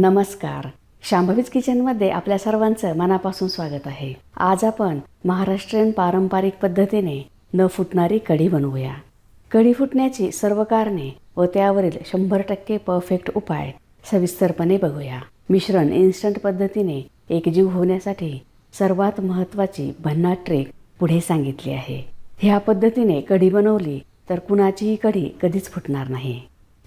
नमस्कार. शांभवीज किचनमध्ये आपल्या सर्वांचं मनापासून स्वागत आहे. आज आपण महाराष्ट्रीयन पारंपरिक पद्धतीने न फुटणारी कढी बनवूया. कढी फुटण्याची सर्व कारणे व त्यावरील शंभर टक्के परफेक्ट उपाय सविस्तरपणे बघूया. मिश्रण इन्स्टंट पद्धतीने एकजीव होण्यासाठी सर्वात महत्त्वाची भन्नाट ट्रेक पुढे सांगितली आहे. ह्या पद्धतीने कढी बनवली तर कुणाचीही कढी कधीच फुटणार नाही.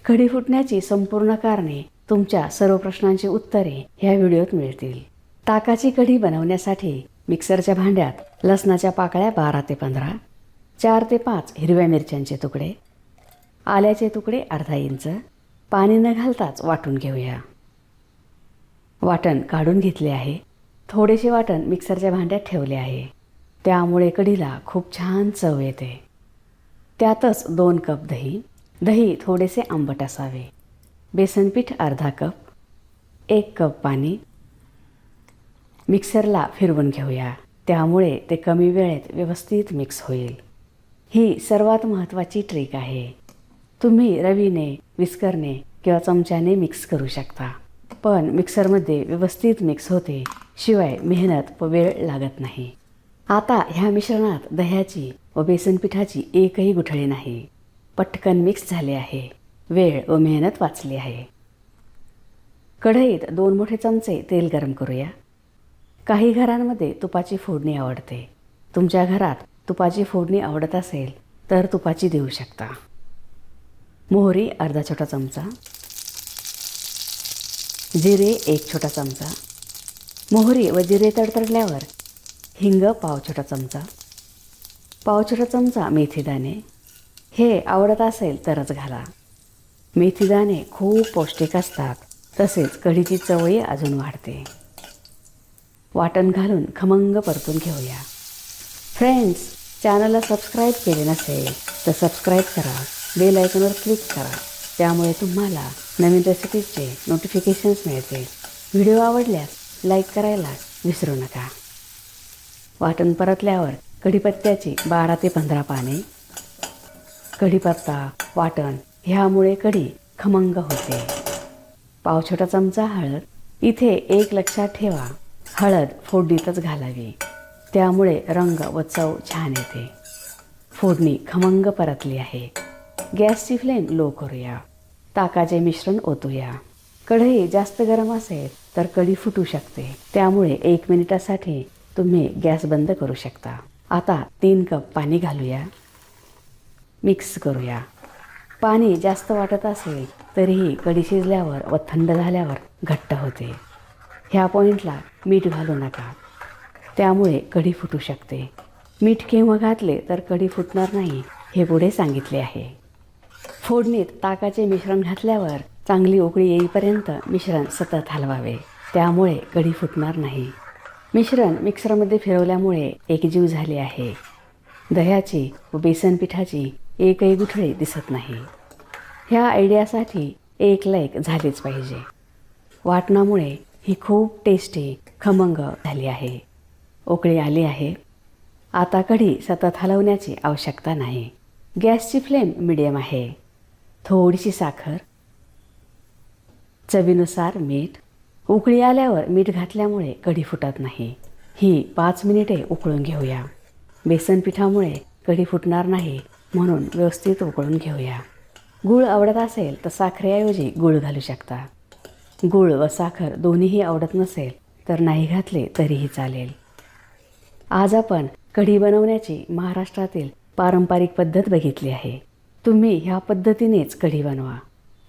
कढी फुटण्याची संपूर्ण कारणे तुमच्या सर्व प्रश्नांची उत्तरे ह्या व्हिडिओत मिळतील. ताकाची कढी बनवण्यासाठी मिक्सरच्या भांड्यात लसणाच्या पाकळ्या बारा ते पंधरा चार ते पाच हिरव्या मिरच्यांचे तुकडे आल्याचे तुकडे अर्धा इंच पाणी न घालताच वाटून घेऊया. वाटण काढून घेतले आहे. थोडेसे वाटण मिक्सरच्या भांड्यात ठेवले आहे. त्यामुळे कढीला खूप छान चव येते. त्यातच दोन कप दही दही थोडेसे आंबट असावे. बेसनपीठ अर्धा कप एक कप पाणी. मिक्सरला फिरवून घेऊया. त्यामुळे ते कमी वेळेत व्यवस्थित मिक्स होईल. ही सर्वात महत्त्वाची ट्रिक आहे. तुम्ही रवीने विस्करने किंवा चमच्याने मिक्स करू शकता. पण मिक्सरमध्ये व्यवस्थित मिक्स होते शिवाय मेहनत व वेळ लागत नाही. आता ह्या मिश्रणात दह्याची व बेसनपिठाची एकही गुठळी नाही. पटकन मिक्स झाले आहे. वेळ व मेहनत वाचली आहे. कढईत दोन मोठे चमचे तेल गरम करूया. काही घरांमध्ये तुपाची फोडणी आवडते. तुमच्या घरात तुपाची फोडणी आवडत असेल तर तुपाची देऊ शकता. मोहरी अर्धा छोटा चमचा. जिरे एक छोटा चमचा. मोहरी व जिरे तडतडल्यावर हिंग पाव छोटा चमचा. पाव छोटा चमचा मेथीदाणे. हे आवडत असेल तरच घाला. मेथीदाणे खूप पौष्टिक असतात. तसेच कढीची चवही अजून वाढते. वाटण घालून खमंग परतून घेऊया. फ्रेंड्स चॅनलला सबस्क्राईब केले नसेल तर सबस्क्राईब करा. बेल आयकॉनवर क्लिक करा. त्यामुळे तुम्हाला नवीन रेसिपीजचे नोटिफिकेशन्स मिळतील. व्हिडिओ आवडल्यास लाईक करायला विसरू नका. वाटण परतल्यावर कढीपत्त्याची बारा ते पंधरा पाने कढीपत्ता वाटण ह्यामुळे कढी खमंग होते. पाव छोटा चमचा हळद. इथे एक लक्षात ठेवा हळद फोडणीतच घालावी. त्यामुळे रंग व चव छान येते. फोडणी खमंग परतली आहे. गॅसची फ्लेम लो करूया. ताकाचे मिश्रण ओतूया. कढई जास्त गरम असेल तर कढी फुटू शकते. त्यामुळे एक मिनिटासाठी तुम्ही गॅस बंद करू शकता. आता तीन कप पाणी घालूया. मिक्स करूया. पाणी जास्त वाटत असेल तरीही कढी शिजल्यावर व थंड झाल्यावर घट्ट होते. ह्या पॉईंटला मीठ घालू नका. त्यामुळे कढी फुटू शकते. मीठ केव्हा घातले तर कढी फुटणार नाही हे पुढे सांगितले आहे. फोडणीत ताकाचे मिश्रण घातल्यावर चांगली उकळी येईपर्यंत मिश्रण सतत हलवावे. त्यामुळे कढी फुटणार नाही. मिश्रण मिक्सरमध्ये फिरवल्यामुळे एकजीव झाले आहे. दह्याची व बेसन पिठाची एकही गुठळी दिसत नाही. ह्या आयडियासाठी एक लाईक झालीच पाहिजे. वाटणामुळे ही खूप टेस्टी खमंग झाली आहे. उकळी आली आहे. आता कढी सतत हलवण्याची आवश्यकता नाही. गॅसची फ्लेम मिडियम आहे. थोडीशी साखर चवीनुसार मीठ. उकळी आल्यावर मीठ घातल्यामुळे कढी फुटत नाही. ही पाच मिनिटे उकळून घेऊया. बेसन पिठामुळे कढी फुटणार नाही. म्हणून व्यवस्थित उकळून घेऊया. गूळ आवडत असेल तर साखरेऐवजी गूळ घालू शकता. गूळ व साखर दोन्हीही आवडत नसेल तर नाही घातले तरीही चालेल. आज आपण कढी बनवण्याची महाराष्ट्रातील पारंपरिक पद्धत बघितली आहे. तुम्ही ह्या पद्धतीनेच कढी बनवा.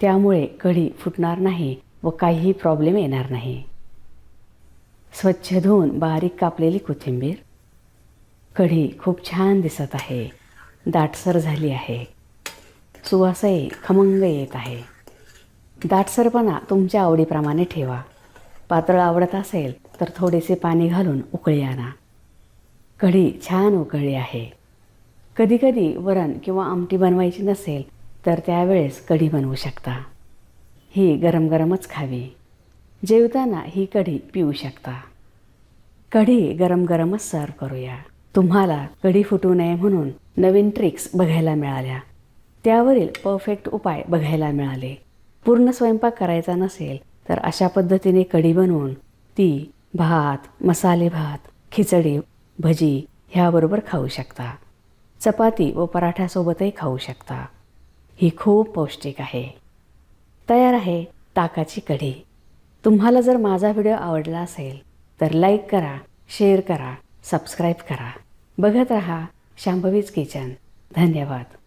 त्यामुळे कढी फुटणार नाही व काहीही प्रॉब्लेम येणार नाही. स्वच्छ धुवून बारीक कापलेली कोथिंबीर. कढी खूप छान दिसत आहे. दाटसर झाली आहे. सुवासही खमंग येत आहे. दाटसरपणा तुमच्या आवडीप्रमाणे ठेवा. पातळ आवडत असेल तर थोडेसे पाणी घालून उकळी आणा. कढी छान उकळली आहे. कधीकधी वरण किंवा आमटी बनवायची नसेल तर त्यावेळेस कढी बनवू शकता. ही गरम गरमच खावी. जेवताना ही कढी पिऊ शकता. कढी गरम गरमच सर्व करूया. तुम्हाला कढी फुटू नये म्हणून नवीन ट्रिक्स बघायला मिळाल्या. त्यावरील परफेक्ट उपाय बघायला मिळाले. पूर्ण स्वयंपाक करायचा नसेल तर अशा पद्धतीने कढी बनवून ती भात मसाले भात खिचडी भजी ह्याबरोबर खाऊ शकता. चपाती व पराठ्यासोबतही खाऊ शकता. ही खूप पौष्टिक आहे. तयार आहे ताकाची कढी. तुम्हाला जर माझा व्हिडिओ आवडला असेल तर लाईक करा शेअर करा सबस्क्राईब करा. बघत रहा शांभवीज किचन धन्यवाद.